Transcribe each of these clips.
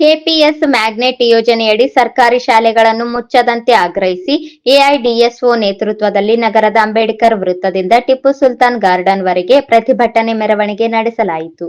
KPS magnet ಯೋಜನೆಯಡಿ ಸರ್ಕಾರಿ ಶಾಲೆಗಳನ್ನು ಮುಚ್ಚದಂತೆ ಆಗ್ರಹಿಸಿ ಎಐಡಿಎಸ್ಒ ನೇತೃತ್ವದಲ್ಲಿ ನಗರದ ಅಂಬೇಡ್ಕರ್ ವೃತ್ತದಿಂದ ಟಿಪ್ಪು ಸುಲ್ತಾನ್ ಗಾರ್ಡನ್ ವರೆಗೆ ಪ್ರತಿಭಟನೆ ಮೆರವಣಿಗೆ ನಡೆಸಲಾಯಿತು.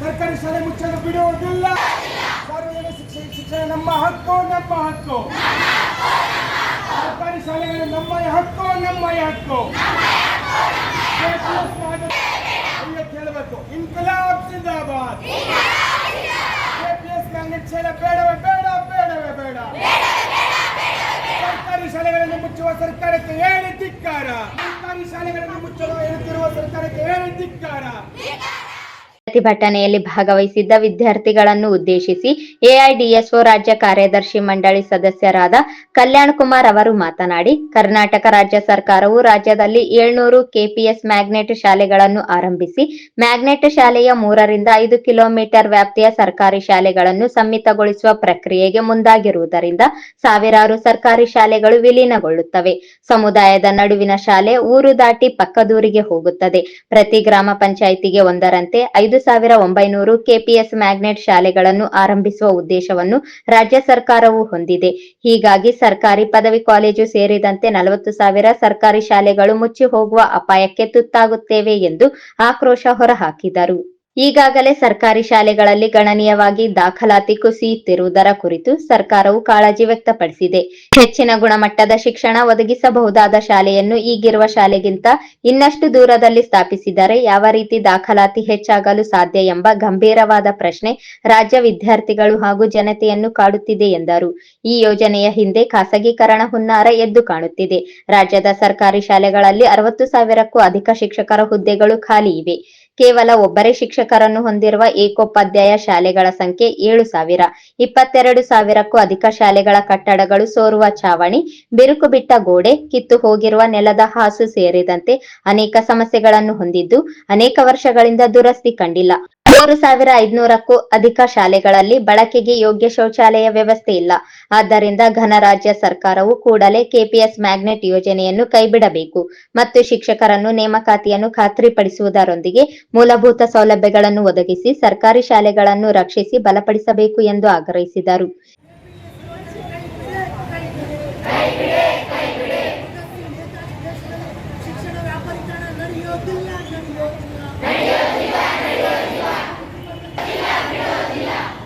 ಸರ್ಕಾರಿ ಶಾಲೆ ಮುಚ್ಚಲು ಬಿಡುವುದಿಲ್ಲ. ಸಾರ್ವಜನಿಕ ಶಿಕ್ಷಣ ಶಿಕ್ಷಣ ನಮ್ಮ ಹಕ್ಕು ನಮ್ಮ ಹಕ್ಕು. ಸರ್ಕಾರಿ ಶಾಲೆಗಳು ನಮ್ಮ ಹಕ್ಕು ನಮ್ಮ ಹಕ್ಕು. ಕೇಳಬೇಕು. ಇನ್ಕಲಾಬ್ ಜಿಂದಾಬಾದ್ ಕೆಪಿಎಸ್ ಮ್ಯಾಗ್ನೆಟ್ ಶಾಲೆ ಬೇಡವೇ ಬೇಡ ಬೇಡವೇ ಬೇಡ. ಸರ್ಕಾರಿ ಶಾಲೆಗಳನ್ನು ಮುಚ್ಚುವ ಸರ್ಕಾರಕ್ಕೆ ಹೇಳಿ ಧಿಕ್ಕಾರ. ಸರ್ಕಾರಿ ಶಾಲೆಗಳನ್ನು ಮುಚ್ಚಲು ಹೇಳುತ್ತಿರುವ ಸರ್ಕಾರಕ್ಕೆ ಹೇಳಿ ಧಿಕ್ಕಾರ. ಪ್ರತಿಭಟನೆಯಲ್ಲಿ ಭಾಗವಹಿಸಿದ್ದ ವಿದ್ಯಾರ್ಥಿಗಳನ್ನು ಉದ್ದೇಶಿಸಿ ಎಐಡಿಎಸ್ಒ ರಾಜ್ಯ ಕಾರ್ಯದರ್ಶಿ ಮಂಡಳಿ ಸದಸ್ಯರಾದ ಕಲ್ಯಾಣ್ ಕುಮಾರ್ ಅವರು ಮಾತನಾಡಿ, ಕರ್ನಾಟಕ ರಾಜ್ಯ ಸರ್ಕಾರವು ರಾಜ್ಯದಲ್ಲಿ ಏಳ್ನೂರು ಕೆಪಿಎಸ್ ಮ್ಯಾಗ್ನೆಟ್ ಶಾಲೆಗಳನ್ನು ಆರಂಭಿಸಿ, ಮ್ಯಾಗ್ನೆಟ್ ಶಾಲೆಯ ಮೂರರಿಂದ ಐದು ಕಿಲೋಮೀಟರ್ ವ್ಯಾಪ್ತಿಯ ಸರ್ಕಾರಿ ಶಾಲೆಗಳನ್ನು ಸಮ್ಮಿತಗೊಳಿಸುವ ಪ್ರಕ್ರಿಯೆಗೆ ಮುಂದಾಗಿರುವುದರಿಂದ ಸಾವಿರಾರು ಸರ್ಕಾರಿ ಶಾಲೆಗಳು ವಿಲೀನಗೊಳ್ಳುತ್ತವೆ. ಸಮುದಾಯದ ನಡುವಿನ ಶಾಲೆ ಊರು ದಾಟಿ ಪಕ್ಕದೂರಿಗೆ ಹೋಗುತ್ತದೆ. ಪ್ರತಿ ಗ್ರಾಮ ಪಂಚಾಯಿತಿಗೆ ಒಂದರಂತೆ ಐದು ಸಾವಿರ ಒಂಬೈನೂರು ಕೆಪಿಎಸ್ ಮ್ಯಾಗ್ನೆಟ್ ಶಾಲೆಗಳನ್ನು ಆರಂಭಿಸುವ ಉದ್ದೇಶವನ್ನು ರಾಜ್ಯ ಸರ್ಕಾರವು ಹೊಂದಿದೆ. ಹೀಗಾಗಿ ಸರ್ಕಾರಿ ಪದವಿ ಕಾಲೇಜು ಸೇರಿದಂತೆ ನಲವತ್ತು ಸಾವಿರ ಸರ್ಕಾರಿ ಶಾಲೆಗಳು ಮುಚ್ಚಿ ಹೋಗುವ ಅಪಾಯಕ್ಕೆ ತುತ್ತಾಗುತ್ತೇವೆ ಎಂದು ಆಕ್ರೋಶ ಹೊರಹಾಕಿದರು. ಈಗಾಗಲೇ ಸರ್ಕಾರಿ ಶಾಲೆಗಳಲ್ಲಿ ಗಣನೀಯವಾಗಿ ದಾಖಲಾತಿ ಕುಸಿಯುತ್ತಿರುವುದರ ಕುರಿತು ಸರ್ಕಾರವು ಕಾಳಜಿ ವ್ಯಕ್ತಪಡಿಸಿದೆ. ಹೆಚ್ಚಿನ ಗುಣಮಟ್ಟದ ಶಿಕ್ಷಣ ಒದಗಿಸಬಹುದಾದ ಶಾಲೆಯನ್ನು ಈಗಿರುವ ಶಾಲೆಗಿಂತ ಇನ್ನಷ್ಟು ದೂರದಲ್ಲಿ ಸ್ಥಾಪಿಸಿದರೆ ಯಾವ ರೀತಿ ದಾಖಲಾತಿ ಹೆಚ್ಚಾಗಲು ಸಾಧ್ಯ ಎಂಬ ಗಂಭೀರವಾದ ಪ್ರಶ್ನೆ ರಾಜ್ಯ ವಿದ್ಯಾರ್ಥಿಗಳು ಹಾಗೂ ಜನತೆಯನ್ನು ಕಾಡುತ್ತಿದೆ ಎಂದರು. ಈ ಯೋಜನೆಯ ಹಿಂದೆ ಖಾಸಗೀಕರಣ ಹುನ್ನಾರ ಎದ್ದು ಕಾಣುತ್ತಿದೆ. ರಾಜ್ಯದ ಸರ್ಕಾರಿ ಶಾಲೆಗಳಲ್ಲಿ ಅರವತ್ತು ಸಾವಿರಕ್ಕೂ ಅಧಿಕ ಶಿಕ್ಷಕರ ಹುದ್ದೆಗಳು ಖಾಲಿ ಇವೆ. ಕೇವಲ ಒಬ್ಬರೇ ಶಿಕ್ಷಕರನ್ನು ಹೊಂದಿರುವ ಏಕೋಪಾಧ್ಯಾಯ ಶಾಲೆಗಳ ಸಂಖ್ಯೆ ಏಳು ಸಾವಿರ. ಇಪ್ಪತ್ತೆರಡು ಸಾವಿರಕ್ಕೂ ಅಧಿಕ ಶಾಲೆಗಳ ಕಟ್ಟಡಗಳು ಸೋರುವ ಚಾವಣಿ, ಬಿರುಕು ಬಿಟ್ಟ ಗೋಡೆ, ಕಿತ್ತು ಹೋಗಿರುವ ನೆಲದ ಹಾಸು ಸೇರಿದಂತೆ ಅನೇಕ ಸಮಸ್ಯೆಗಳನ್ನು ಹೊಂದಿದ್ದು ಅನೇಕ ವರ್ಷಗಳಿಂದ ದುರಸ್ತಿ ಕಂಡಿಲ್ಲ. ಮೂರು ಸಾವಿರ ಐದುನೂರಕ್ಕೂ ಅಧಿಕ ಶಾಲೆಗಳಲ್ಲಿ ಬಳಕೆಗೆ ಯೋಗ್ಯ ಶೌಚಾಲಯ ವ್ಯವಸ್ಥೆ ಇಲ್ಲ. ಆದ್ದರಿಂದ ಘನ ರಾಜ್ಯ ಸರ್ಕಾರವು ಕೂಡಲೇ ಕೆಪಿಎಸ್ ಮ್ಯಾಗ್ನೆಟ್ ಯೋಜನೆಯನ್ನು ಕೈಬಿಡಬೇಕು ಮತ್ತು ಶಿಕ್ಷಕರನ್ನು ನೇಮಕಾತಿಯನ್ನು ಖಾತ್ರಿಪಡಿಸುವುದರೊಂದಿಗೆ ಮೂಲಭೂತ ಸೌಲಭ್ಯಗಳನ್ನು ಒದಗಿಸಿ ಸರ್ಕಾರಿ ಶಾಲೆಗಳನ್ನು ರಕ್ಷಿಸಿ ಬಲಪಡಿಸಬೇಕು ಎಂದು ಆಗ್ರಹಿಸಿದರು ಶಿಕ್ಷಣ ವ್ಯಾಪಾರೀಕರಣ ನಡೆಯೋದಿಲ್ಲ ನಡೆಯೋದಿಲ್ಲ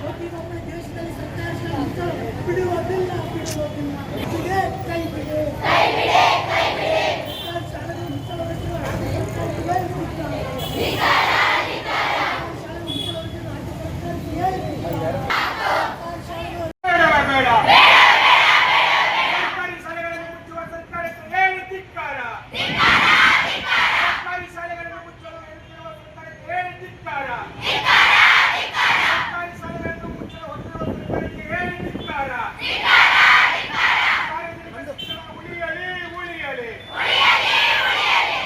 ಪ್ರತಿಯೊಬ್ಬರ ದೇಶದಲ್ಲಿ ಸರ್ಕಾರ ಶಾಲೆ ಮುಚ್ಚಲು ಬಿಡುವುದಿಲ್ಲ ಬಿಡುವುದಿಲ್ಲ ಬಿಡೆ, ಕೈ ಬಿಡೆ ಕೈ ಬಿಡೆ ಕೈ ಬಿಡೆ ಶಾಲೆಗಳನ್ನು ಮುಚ್ಚಲು ಹೊರಟಿರುವ ರಾಜ್ಯ ಸರ್ಕಾರಕ್ಕೆ ಧಿಕ್ಕಾರ. ಶಾಲೆ ಮುಚ್ಚಲು ಹೊರಟಿರುವ ರಾಜ್ಯ ಸರ್ಕಾರಕ್ಕೆ ಹೇಳಿ ಧಿಕ್ಕಾರ. ಬೇಡ ಬೇಡ ಸರ್ಕಾರಿ ಶಾಲೆಗಳನ್ನು ಮುಚ್ಚುವ ಸರ್ಕಾರಕ್ಕೆ ಹೇಳಿ ಧಿಕ್ಕಾರ ಸರ್ಕಾರಿ ಶಾಲೆಗಳನ್ನು ಮುಚ್ಚಲು ಹೇಳುತ್ತಿರುವ ಸರ್ಕಾರಕ್ಕೆ ಹೇಳಿ ಧಿಕ್ಕಾರ ಸಾರ್ವಜನಿಕ ಶಿಕ್ಷಣ ಉಳಿಯಲಿ ಉಳಿಯಲಿ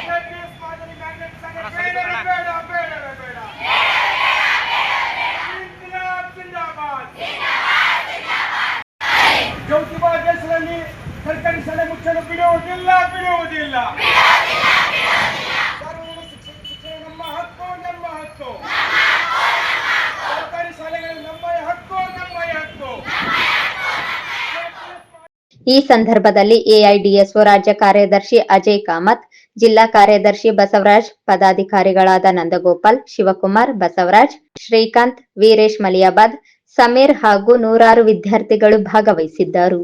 KPS ಮಾದರಿ ಮ್ಯಾಗ್ನೆಟ್ ಶಾಲೆ ಬೇಡ ಬೇಡ ಬೇಡವೇ ಬೇಡ ಇನ್ಕಿಲಾಬ್ ಜಿಂದಾಬಾದ್ ಜ್ಯೋತಿಬಾ ದೇಶದಲ್ಲಿ ಸರ್ಕಾರಿ ಶಾಲೆ ಮುಚ್ಚಲು ಬಿಡುವುದಿಲ್ಲ ಬಿಡುವುದಿಲ್ಲ ಸಾರ್ವಜನಿಕ ಶಿಕ್ಷಣ ಶಿಕ್ಷಣ ನಮ್ಮ ಹಕ್ಕು ನಮ್ಮ ಹಕ್ಕು ಸರ್ಕಾರಿ ಶಾಲೆಗಳು ನಮ್ಮಯ ಹಕ್ಕು ನಮ್ಮಯ ಹಕ್ಕು ಈ ಸಂದರ್ಭದಲ್ಲಿ ಎಐಡಿಎಸ್ಒ ರಾಜ್ಯ ಕಾರ್ಯದರ್ಶಿ ಅಜಯ್ ಕಾಮತ್, ಜಿಲ್ಲಾ ಕಾರ್ಯದರ್ಶಿ ಬಸವರಾಜ್, ಪದಾಧಿಕಾರಿಗಳಾದ ನಂದಗೋಪಾಲ್, ಶಿವಕುಮಾರ್, ಬಸವರಾಜ್, ಶ್ರೀಕಾಂತ್, ವೀರೇಶ್ ಮಲಿಯಾಬಾದ್, ಸಮೀರ್ ಹಾಗೂ ನೂರಾರು ವಿದ್ಯಾರ್ಥಿಗಳು ಭಾಗವಹಿಸಿದ್ದರು.